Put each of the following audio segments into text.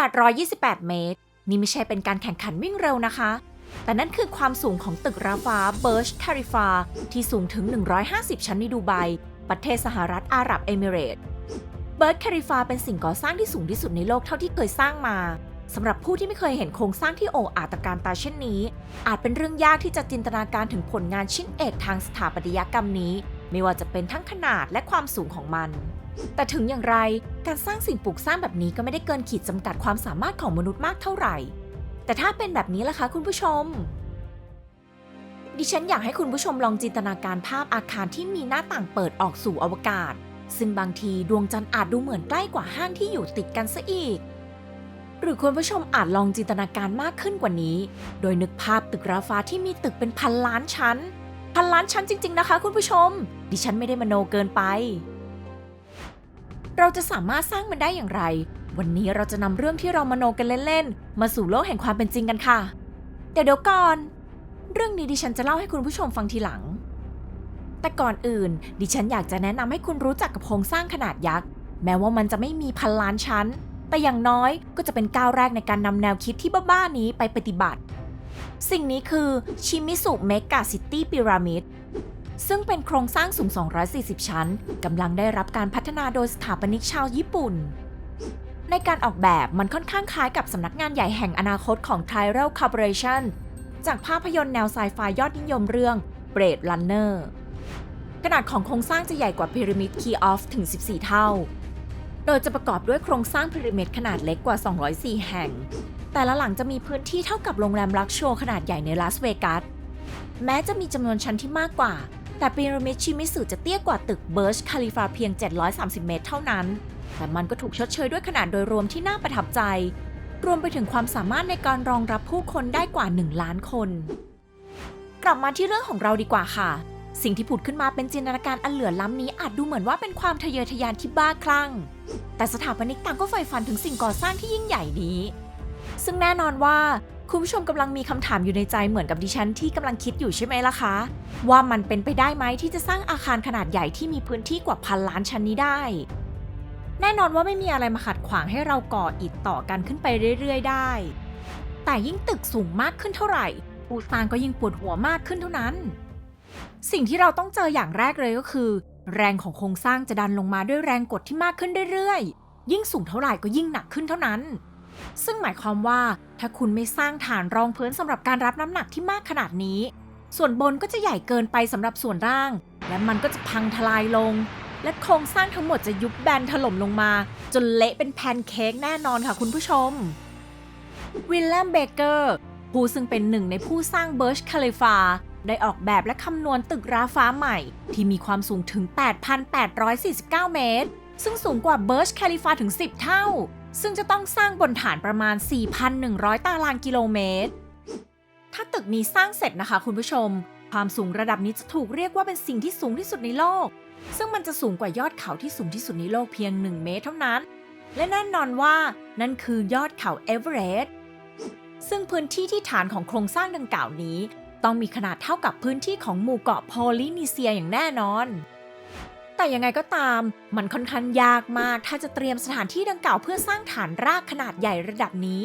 828 เมตร นี่ไม่ใช่เป็นการแข่งขันวิ่งเร็วนะคะ แต่นั่นคือความสูงของตึกราฟ้าเบิร์ชคาริฟาที่สูงถึง 150 ชั้นในดูไบ ประเทศสหรัฐอาหรับเอมิเรตส์เบิร์ชคาริฟาเป็นสิ่งก่อสร้างที่สูงที่สุดในโลกเท่าที่เคยสร้างมาสำหรับผู้ที่ไม่เคยเห็นโครงสร้างที่โอ้อาตการตาเช่นนี้ อาจเป็นเรื่องยากที่จะจินตนาการถึงผลงานชิ้นเอกทางสถาปัตยกรรมนี้ ไม่ว่าจะเป็นทั้งขนาดและความสูงของมัน แต่ถึงอย่างไรการสร้างสิ่งปลูกสร้างแบบนี้ก็ไม่ได้เกินขีดจำกัดความสามารถของมนุษย์มากเท่าไหร่ แต่ถ้าเป็นแบบนี้ล่ะคะคุณผู้ชม ดิฉันอยากให้คุณผู้ชมลองจินตนาการภาพอาคารที่มีหน้าต่างเปิดออกสู่อวกาศ ซึ่งบางทีดวงจันทร์อาจดูเหมือนใกล้กว่าห้างที่อยู่ติดกันซะอีก หรือคุณผู้ชมอาจลองจินตนาการมากขึ้นกว่านี้ โดยนึกภาพตึกราฟ้าที่มีตึกเป็นพันล้านชั้น พันล้านชั้นจริง ๆ นะคะ คุณผู้ชม ดิฉันไม่ได้มโนเกินไป เราจะสามารถสร้างมันได้อย่างไร วันนี้เราจะนำเรื่องที่เรามโนกันเล่นๆ มาสู่โลกแห่งความเป็นจริงกันค่ะ แต่เดี๋ยวก่อน เรื่องนี้ดิฉันจะเล่าให้คุณผู้ชมฟังทีหลัง แต่ก่อนอื่น ดิฉันอยากจะแนะนำให้คุณรู้จักกับโครงสร้างขนาดยักษ์ แม้ว่ามันจะไม่มีพันล้านชั้น แต่อย่างน้อยก็จะเป็นก้าวแรกในการนำแนวคิดที่บ้าๆนี้ไปปฏิบัติ สิ่งนี้คือชิมิสุเมกาซิตี้พีระมิด ซึ่งเป็นโครงสร้างสูง 240 ชั้นกำลังได้รับการพัฒนาโดยสถาปนิกชาวญี่ปุ่น ในการออกแบบมันค่อนข้างคล้ายกับสำนักงานใหญ่แห่งอนาคตของ Tyrell Corporation จากภาพยนตร์แนวไซไฟยอดนิยมเรื่อง Blade Runner ขนาดของโครงสร้างจะใหญ่กว่าพีระมิดคีออฟถึง 14 เท่า โดยจะประกอบด้วยโครงสร้างพีระมิดขนาดเล็กกว่า 204 แห่ง แต่ละหลังจะมีพื้นที่เท่ากับโรงแรมลักโชขนาดใหญ่ในลาสเวกัส แม้จะมีจำนวนชั้นที่มากกว่า แต่พีระมิดชิมิสึจะเตี้ยกว่าตึกเบิร์ชคาลิฟาเพียง 730 เมตรเท่านั้น แต่มันก็ถูกชดเชยด้วยขนาดโดยรวมที่น่าประทับใจ รวมไปถึงความสามารถในการรองรับผู้คนได้กว่า 1 ล้านคน กลับมาที่เรื่องของเราดีกว่าค่ะ สิ่งที่ผุดขึ้นมาเป็นจินตนาการอันเหลือล้ำนี้อาจดูเหมือนว่าเป็นความทะเยอทะยานที่บ้าคลั่ง แต่สถาปนิกต่างก็ใฝ่ฝันถึงสิ่งก่อสร้างที่ยิ่งใหญ่นี้ ซึ่งแน่นอนว่า คุณผู้ชมกำลังมีคำถามอยู่ในใจเหมือนกับดิฉันที่กำลังคิดอยู่ใช่ไหมล่ะคะ ว่ามันเป็นไปได้ไหมที่จะสร้างอาคารขนาดใหญ่ที่มีพื้นที่กว่าพันล้านชั้นนี้ได้ แน่นอนว่าไม่มีอะไรมาขัดขวางให้เราก่ออิฐต่อกันขึ้นไปเรื่อย ๆ ได้ แต่ยิ่งตึกสูงมากขึ้นเท่าไหร่ผู้สร้างก็ยิ่งปวดหัวมากขึ้นเท่านั้น สิ่งที่เราต้องเจออย่างแรกเลยก็คือ แรงของโครงสร้างจะดันลงมาด้วยแรงกดที่มากขึ้นเรื่อยๆ ยิ่งสูงเท่าไหร่ก็ยิ่งหนักขึ้นเท่านั้น ซึ่งหมายความว่าถ้าคุณไม่สร้างฐานรองพื้นสำหรับการรับน้ำหนักที่มากขนาดนี้ ส่วนบนก็จะใหญ่เกินไปสำหรับส่วนล่าง และมันก็จะพังทลายลง และโครงสร้างทั้งหมดจะยุบแบนถล่มลงมา จนเละเป็นแพนเค้กแน่นอนค่ะคุณผู้ชมวิลเลมเบเกอร์ผู้ซึ่งเป็นหนึ่งในผู้สร้างเบิร์ชคาลิฟาได้ออกแบบและคำนวณตึกราฟ้าใหม่ ที่มีความสูงถึง 8,849 เมตร ซึ่งสูงกว่าเบิร์ชคาลิฟาถึง 10 เท่า ซึ่งจะต้องสร้างบนฐานประมาณ 4,100 ตารางกิโลเมตร ถ้าตึกนี้สร้างเสร็จนะคะคุณผู้ชม ความสูงระดับนี้จะถูกเรียกว่าเป็นสิ่งที่สูงที่สุดในโลก ซึ่งมันจะสูงกว่ายอดเขาที่สูงที่สุดในโลกเพียง 1 เมตรเท่านั้น และแน่นอนว่านั่นคือยอดเขาเอเวอเรสต์ซึ่งพื้นที่ที่ฐานของโครงสร้างดังกล่าวนี้ ต้องมีขนาดเท่ากับพื้นที่ของหมู่เกาะโพลินีเซียอย่างแน่นอน แต่ยังไงก็ตาม มันค่อนข้างยากมากถ้าจะเตรียมสถานที่ดังกล่าวเพื่อสร้างฐานรากขนาดใหญ่ระดับนี้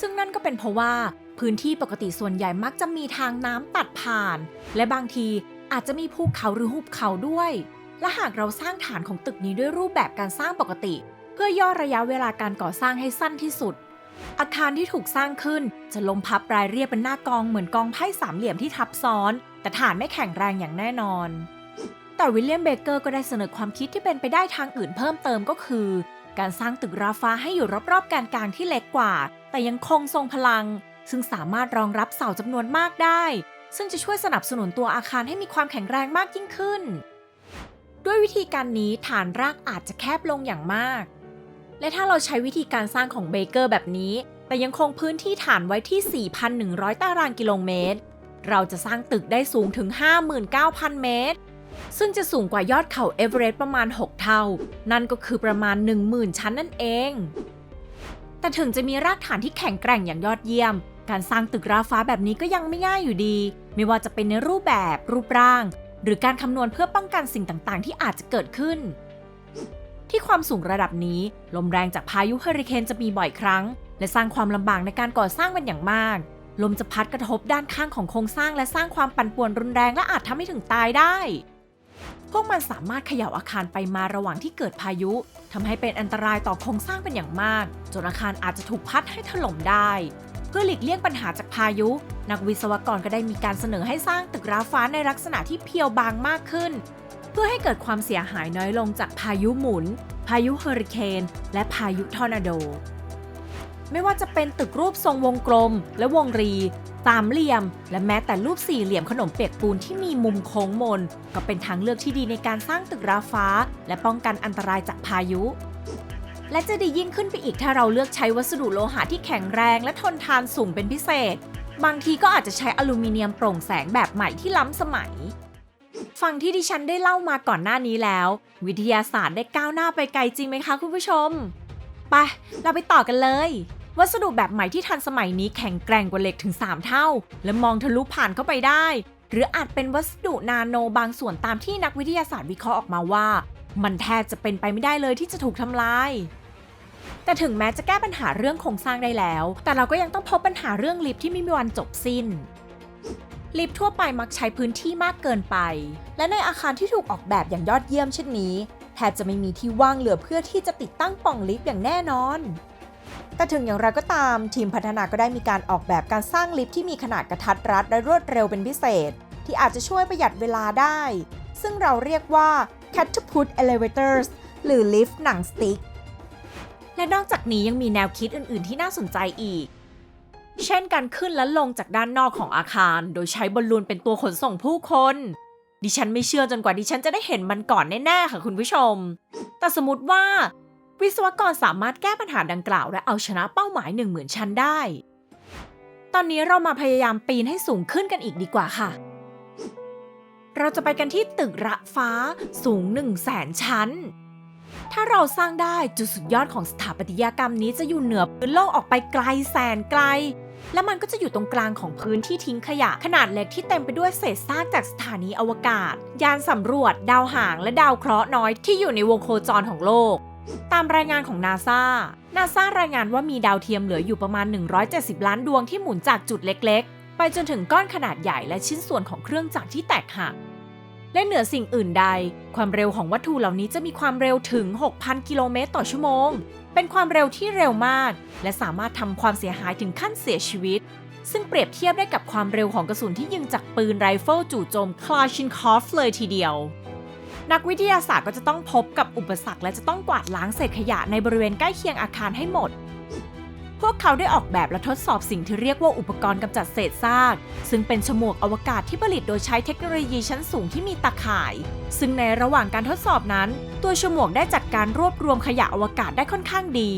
ซึ่งนั่นก็เป็นเพราะว่า พื้นที่ปกติส่วนใหญ่มักจะมีทางน้ำตัดผ่าน และบางทีอาจจะมีภูเขาหรือหุบเขาด้วย และหากเราสร้างฐานของตึกนี้ด้วยรูปแบบการสร้างปกติ เพื่อย่อระยะเวลาการก่อสร้างให้สั้นที่สุด อาคารที่ถูกสร้างขึ้นจะล้มพับรายเรียบเป็นหน้ากองเหมือนกองไพ่สามเหลี่ยมที่ทับซ้อน แต่ฐานไม่แข็งแรงอย่างแน่นอน แต่วิลเลียมเบเกอร์ก็ได้เสนอความคิดที่เป็นไปได้ทางอื่นเพิ่มเติมก็คือ การสร้างตึกราฟ้าให้อยู่รอบๆแกนกลางที่เล็กกว่า แต่ยังคงทรงพลัง ซึ่งสามารถรองรับเสาจำนวนมากได้ ซึ่งจะช่วยสนับสนุนตัวอาคารให้มีความแข็งแรงมากยิ่งขึ้น ด้วยวิธีการนี้ฐานรากอาจจะแคบลงอย่างมาก และถ้าเราใช้วิธีการสร้างของเบเกอร์แบบนี้ แต่ยังคงพื้นที่ฐานไว้ที่ 4,100 ตารางกิโลเมตร เราจะสร้างตึกได้สูงถึง 59,000 เมตร ซึ่งจะสูงกว่ายอดเขาเอเวอเรสต์ประมาณ 6 เท่า นั่นก็คือประมาณ 10,000 ชั้นนั่นเอง แต่ถึงจะมีรากฐานที่แข็งแกร่งอย่างยอดเยี่ยม การสร้างตึกราฟ้าแบบนี้ก็ยังไม่ง่ายอยู่ดี ไม่ว่าจะเป็นในรูปแบบรูปร่าง หรือการคำนวณเพื่อป้องกันสิ่งต่างๆ ที่อาจจะเกิดขึ้น ที่ความสูงระดับนี้ ลมแรงจากพายุเฮอริเคนจะมีบ่อยครั้ง และสร้างความลำบากในการก่อสร้างเป็นอย่างมากลมจะพัดกระทบด้านข้างของโครงสร้างและสร้างความปั่นป่วนรุนแรงและอาจทำให้ถึงตายได้ พวกมันสามารถเขย่าอาคารไปมาระหว่างที่เกิดพายุทำให้เป็นอันตรายต่อโครงสร้างเป็นอย่างมาก จนอาคารอาจจะถูกพัดให้ถล่มได้ เพื่อหลีกเลี่ยงปัญหาจากพายุ นักวิศวกรก็ได้มีการเสนอให้สร้างตึกราฟ้าในลักษณะที่เพียวบางมากขึ้น เพื่อให้เกิดความเสียหายน้อยลงจากพายุหมุน พายุเฮอริเคนและพายุทอร์นาโดไม่ว่าจะเป็นตึกรูปทรงวงกลมและวงรี สามเหลี่ยม และแม้แต่รูปสี่เหลี่ยมขนมเปียกปูนที่มีมุมโค้งมน ก็เป็นทางเลือกที่ดีในการสร้างตึกราฟ้า และป้องกันอันตรายจากพายุ และจะดียิ่งขึ้นไปอีกถ้าเราเลือกใช้วัสดุโลหะที่แข็งแรงและทนทานสูงเป็นพิเศษ บางทีก็อาจจะใช้อลูมิเนียมโปร่งแสงแบบใหม่ที่ล้ำสมัยฟังที่ดิฉันได้เล่ามาก่อนหน้านี้แล้ว วิทยาศาสตร์ได้ก้าวหน้าไปไกลจริงไหมคะคุณผู้ชม ไป เราไปต่อกันเลย วัสดุแบบใหม่ที่ทันสมัยนี้แข็งแกร่งกว่าเหล็กถึง 3 เท่า และมองทะลุผ่านเข้าไปได้ หรืออาจเป็นวัสดุนาโนบางส่วนตามที่นักวิทยาศาสตร์วิเคราะห์ออกมาว่า มันแทบจะเป็นไปไม่ได้เลยที่จะถูกทำลายแต่ถึงแม้จะแก้ปัญหาเรื่องโครงสร้างได้แล้ว แต่เราก็ยังต้องพบปัญหาเรื่องลิฟที่ไม่มีวันจบสิ้น ลิฟทั่วไปมักใช้พื้นที่มากเกินไป และในอาคารที่ถูกออกแบบอย่างยอดเยี่ยมเช่นนี้ แทบจะไม่มีที่ว่างเหลือเพื่อที่จะติดตั้งป่องลิฟต์อย่างแน่นอน แต่ถึงอย่างไรก็ตาม ทีมพัฒนาก็ได้มีการออกแบบการสร้างลิฟต์ที่มีขนาดกระทัดรัดและรวดเร็วเป็นพิเศษ ที่อาจจะช่วยประหยัดเวลาได้ ซึ่งเราเรียกว่า catapult elevators หรือลิฟต์หนังสติ๊กและนอกจากนี้ยังมีแนวคิดอื่น ๆ ที่น่าสนใจอีก เช่นการขึ้นและลงจากด้านนอกของอาคาร โดยใช้บอลลูนเป็นตัวขนส่งผู้คน ดิฉันไม่เชื่อจนกว่าดิฉันจะได้เห็นมันก่อนแน่ ๆ ค่ะคุณผู้ชม แต่สมมติว่า วิศวกรสามารถแก้ปัญหาดังกล่าว และเอาชนะเป้าหมาย 1 0,000 ชั้นได้ ตอนนี้เรามาพยายามปีนให้สูงขึ้นกันอีกดีกว่าค่ะ เราจะไปกันที่ตึกระฟ้าสูง 1 0 0 0 0แสนชั้น ถ้าเราสร้างได้จุดสุดยอดของสถาปัตยกรรมนี้จะอยู่เหนือพื้นโลกออกไปไกลแสนไกล และมันก็จะอยู่ตรงกลางของพื้นที่ทิ้งขยะ ขนาดเล็กที่เต็มไปด้วยเศษซากจากสถานีอวกาศ ยานสำรวจ ดาวหาง และดาวเคราะห์น้อยที่อยู่ในวงโคจรของโลก ตามรายงานของนาซานาซารายงานว่ามีดาวเทียมเหลืออยู่ประมาณ 170 ล้านดวงที่หมุนจากจุดเล็กๆ ไปจนถึงก้อนขนาดใหญ่และชิ้นส่วนของเครื่องจักรที่แตกหัก และเหนือสิ่งอื่นใด ความเร็วของวัตถุเหล่านี้จะมีความเร็วถึง 6,000 กิโลเมตรต่อชั่วโมง เป็นความเร็วที่เร็วมาก และสามารถทำความเสียหายถึงขั้นเสียชีวิต ซึ่งเปรียบเทียบได้กับความเร็วของกระสุนที่ยิงจากปืนไรเฟิลจู่โจมคลาชินคอฟเลยทีเดียว นักวิทยาศาสตร์ก็จะต้องพบกับอุปสรรคและจะต้องกวาดล้างเศษขยะในบริเวณใกล้เคียงอาคารให้หมด พวกเขาได้ออกแบบและทดสอบสิ่งที่เรียกว่าอุปกรณ์กำจัดเศษซาก ซึ่งเป็นฉมวกอวกาศที่ผลิตโดยใช้เทคโนโลยีชั้นสูงที่มีตาข่าย ซึ่งในระหว่างการทดสอบนั้น ตัวฉมวกได้จัดการรวบรวมขยะอวกาศได้ค่อนข้างดี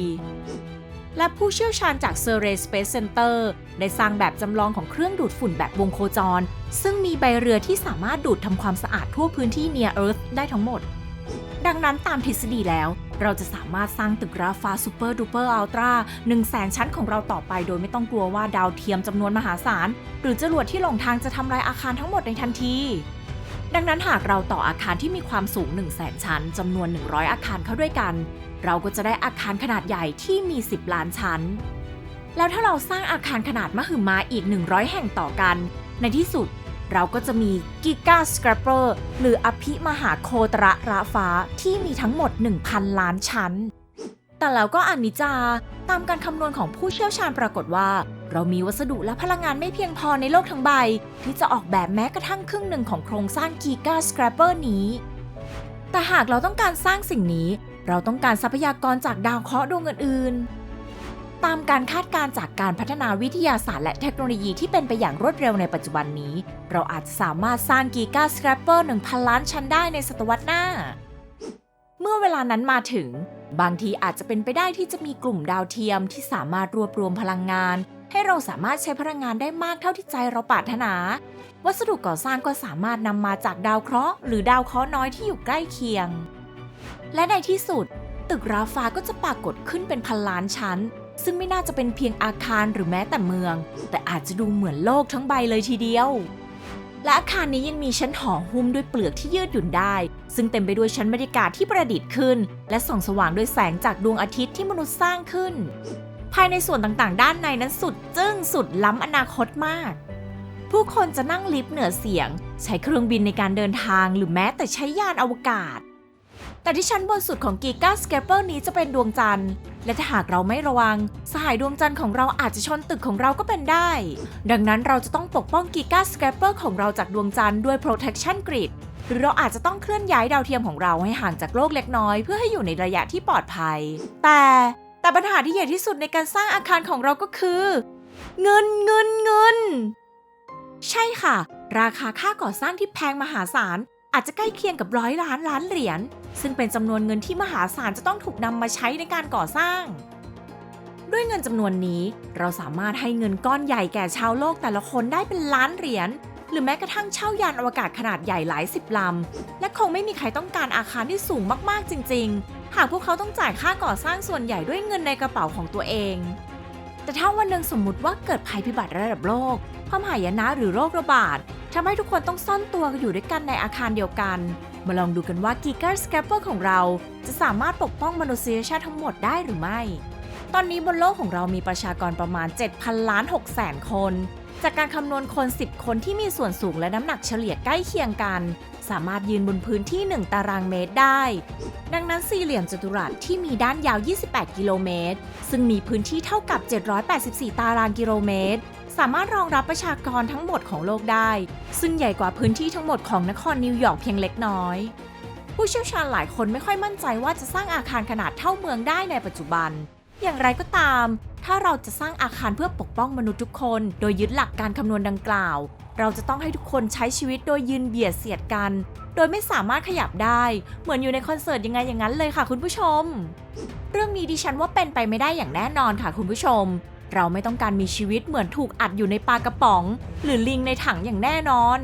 และผู้เชี่ยวชาญจาก Surrey Space Center ได้สร้างแบบจำลองของเครื่องดูดฝุ่นแบบวงโคจร ซึ่งมีใบเรือที่สามารถดูดทำความสะอาดทั่วพื้นที่ Near Earth ได้ทั้งหมด ดังนั้นตามทฤษฎีแล้ว เราจะสามารถสร้างตึกราฟ้าซูเปอร์ดูเปอร์อัลตร้า1 0 0 0 0แสนชั้นของเราต่อไปโดยไม่ต้องกลัวว่าดาวเทียมจำนวนมหาศาล หรือจรวดที่หลงทางจะทำลายอาคารทั้งหมดในทันทีดังนั้นหากเราต่ออาคารที่มีความสูง 1 0 0 0 0แสนชั้นจำนวน 100 อาคารเข้าด้วยกัน เราก็จะได้อาคารขนาดใหญ่ที่มี 10 ล้านชั้น แล้วถ้าเราสร้างอาคารขนาดมหึมาอีก 100 แห่งต่อกัน ในที่สุดเราก็จะมีกิกาสครปเปอร์หรืออภิมหาโคตระระฟ้าที่มีทั้งหมด 1,000 ล้านชั้น แต่แล้วก็อันนิจา ตามการคำนวณของผู้เชี่ยวชาญปรากฏว่า เรามีวัสดุและพลังงานไม่เพียงพอในโลกทั้งใบ ที่จะออกแบบแม้กระทั่งครึ่งหนึ่งของโครงสร้างกิกาสครปเปอร์นี้ แต่หากเราต้องการสร้างสิ่งนี้ เราต้องการทรัพยากรจากดาวเคราะห์ดวงอื่นๆ ตามการคาดการณ์จากการพัฒนาวิทยาศาสตร์และเทคโนโลยีที่เป็นไปอย่างรวดเร็วในปัจจุบันนี้ เราอาจสามารถสร้างกีกาสครปเปอร์1,000ล้านชั้นได้ในศตวรรษหน้า เมื่อเวลานั้นมาถึง บางทีอาจจะเป็นไปได้ที่จะมีกลุ่มดาวเทียมที่สามารถรวบรวมพลังงาน ให้เราสามารถใช้พลังงานได้มากเท่าที่ใจเราปรารถนา วัสดุก่อสร้างก็สามารถนำมาจากดาวเคราะห์ หรือดาวเคราะห์น้อยที่อยู่ใกล้เคียง และในที่สุด ตึกราฟ้าก็จะปรากฏขึ้นเป็นพันล้านชั้น ซึ่งไม่น่าจะเป็นเพียงอาคารหรือแม้แต่เมือง แต่อาจจะดูเหมือนโลกทั้งใบเลยทีเดียว และอาคารนี้ยังมีชั้นห่อหุ้มด้วยเปลือกที่ยืดหยุ่นได้ ซึ่งเต็มไปด้วยชั้นบรรยากาศที่ประดิษฐ์ขึ้น และส่องสว่างด้วยแสงจากดวงอาทิตย์ที่มนุษย์สร้างขึ้น ภายในส่วนต่างๆ ด้านในนั้นสุดจึ้งสุดล้ำอนาคตมากผู้คนจะนั่งลิฟต์เหนือเสียง ใช้เครื่องบินในการเดินทางหรือแม้แต่ใช้ยานอวกาศ แต่ที่ชั้นบนสุดของกีกาสเกปเปอร์นี้จะเป็นดวงจันทร์ และถ้าหากเราไม่ระวัง สหายดวงจันทร์ของเราอาจจะชนตึกของเราก็เป็นได้ ดังนั้นเราจะต้องปกป้องกีกาสเกปเปอร์ของเราจากดวงจันทร์ด้วย protection grid หรือเราอาจจะต้องเคลื่อนย้ายดาวเทียมของเราให้ห่างจากโลกเล็กน้อย เพื่อให้อยู่ในระยะที่ปลอดภัย แต่แต่ปัญหาที่ใหญ่ที่สุดในการสร้างอาคารของเราก็คือ เงินเงินเงิน ใช่ค่ะ ราคาค่าก่อสร้างที่แพงมหาศาล อาจจะใกล้เคียงกับร้อยล้านล้านเหรียญ ซึ่งเป็นจำนวนเงินที่มหาศาลจะต้องถูกนำมาใช้ในการก่อสร้าง ด้วยเงินจำนวนนี้ เราสามารถให้เงินก้อนใหญ่แก่ชาวโลกแต่ละคนได้เป็นล้านเหรียญ หรือแม้กระทั่งเช่ายานอวกาศขนาดใหญ่หลายสิบลำ และคงไม่มีใครต้องการอาคารที่สูงมากๆจริง ๆ หากพวกเขาต้องจ่ายค่าก่อสร้างส่วนใหญ่ด้วยเงินในกระเป๋าของตัวเอง แต่ถ้าวันหนึ่งสมมุติว่าเกิดภัยพิบัติระดับโลก ความหายนะหรือโรคระบาดทำให้ทุกคนต้องซ่อนตัวอยู่ด้วยกันในอาคารเดียวกัน มาลองดูกันว่ากีกอรสแคปเปอร์ของเรา จะสามารถปกป้องมนุษยชาติทั้งหมดได้หรือไม่ ตอนนี้บนโลกของเรามีประชากรประมาณ 7,000 ล้าน6แสนคน จากการคำนวณคน 10 คนที่มีส่วนสูงและน้ำหนักเฉลี่ยใกล้เคียงกัน สามารถยืนบนพื้นที่ 1 ตารางเมตรได้ ดังนั้นสี่เหลี่ยมจัตุรัสที่มีด้านยาว 28 กิโลเมตร ซึ่งมีพื้นที่เท่ากับ 784 ตารางกิโลเมตร สามารถรองรับประชากรทั้งหมดของโลกได้ ซึ่งใหญ่กว่าพื้นที่ทั้งหมดของนครนิวยอร์กเพียงเล็กน้อย ผู้เชี่ยวชาญหลายคนไม่ค่อยมั่นใจว่าจะสร้างอาคารขนาดเท่าเมืองได้ในปัจจุบัน อย่างไรก็ตาม ถ้าเราจะสร้างอาคารเพื่อปกป้องมนุษย์ทุกคน โดยยึดหลักการคำนวณดังกล่าว เราจะต้องให้ทุกคนใช้ชีวิตโดยยืนเบียดเสียดกัน โดยไม่สามารถขยับได้ เหมือนอยู่ในคอนเสิร์ตยังไงอย่างนั้นเลยค่ะคุณผู้ชม เรื่องนี้ดิฉันว่าเป็นไปไม่ได้อย่างแน่นอนค่ะคุณผู้ชม เราไม่ต้องการมีชีวิตเหมือนถูกอัดอยู่ในปลากระป๋อง หรือลิงในถังอย่างแน่นอน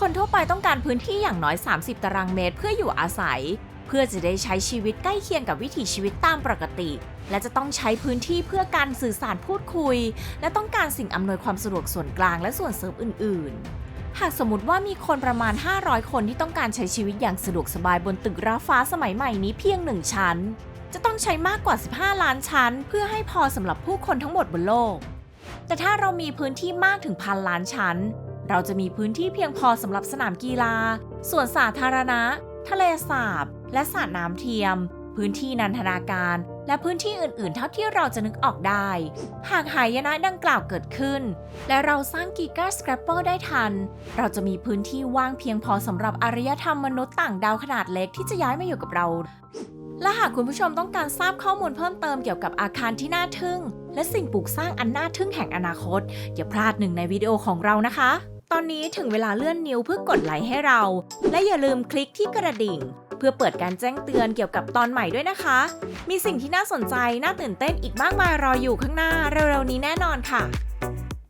คนทั่วไปต้องการพื้นที่อย่างน้อย 30 ตารางเมตรเพื่ออยู่อาศัย เพื่อจะได้ใช้ชีวิตใกล้เคียงกับวิถีชีวิตตามปกติ และจะต้องใช้พื้นที่เพื่อการสื่อสารพูดคุย และต้องการสิ่งอำนวยความสะดวกส่วนกลางและส่วนเสริมอื่น ๆ หากสมมติว่ามีคนประมาณ 500 คนที่ต้องการใช้ชีวิตอย่างสะดวกสบายบนตึกราฟ้าสมัยใหม่นี้เพียงหนึ่งชั้น จะต้องใช้มากกว่า 15 ล้านชั้น เพื่อให้พอสำหรับผู้คนทั้งหมดบนโลก แต่ถ้าเรามีพื้นที่มากถึงพันล้านชั้น เราจะมีพื้นที่เพียงพอสำหรับสนามกีฬาสวนสาธารณะ ทะเลสาบ และสระน้ำเทียม พื้นที่นันทนาการ และพื้นที่อื่นๆ เท่าที่เราจะนึกออกได้ หากหายนะดังกล่าวเกิดขึ้น และเราสร้างกีกาสแครปเปอร์ได้ทัน เราจะมีพื้นที่ว่างเพียงพอสำหรับอารยธรรมมนุษย์ต่างดาวขนาดเล็กที่จะย้ายมาอยู่กับเราและหากคุณผู้ชมต้องการทราบข้อมูลเพิ่มเติมเกี่ยวกับอาคารที่น่าทึ่ง และสิ่งปลูกสร้างอันน่าทึ่งแห่งอนาคต อย่าพลาดหนึ่งในวิดีโอของเรานะคะ ตอนนี้ถึงเวลาเลื่อนนิ้วเพื่อกดไลค์ให้เรา และอย่าลืมคลิกที่กระดิ่ง เพื่อเปิดการแจ้งเตือนเกี่ยวกับตอนใหม่ด้วยนะคะ มีสิ่งที่น่าสนใจ น่าตื่นเต้นอีกมากมายรออยู่ข้างหน้าเร็วๆนี้แน่นอนค่ะ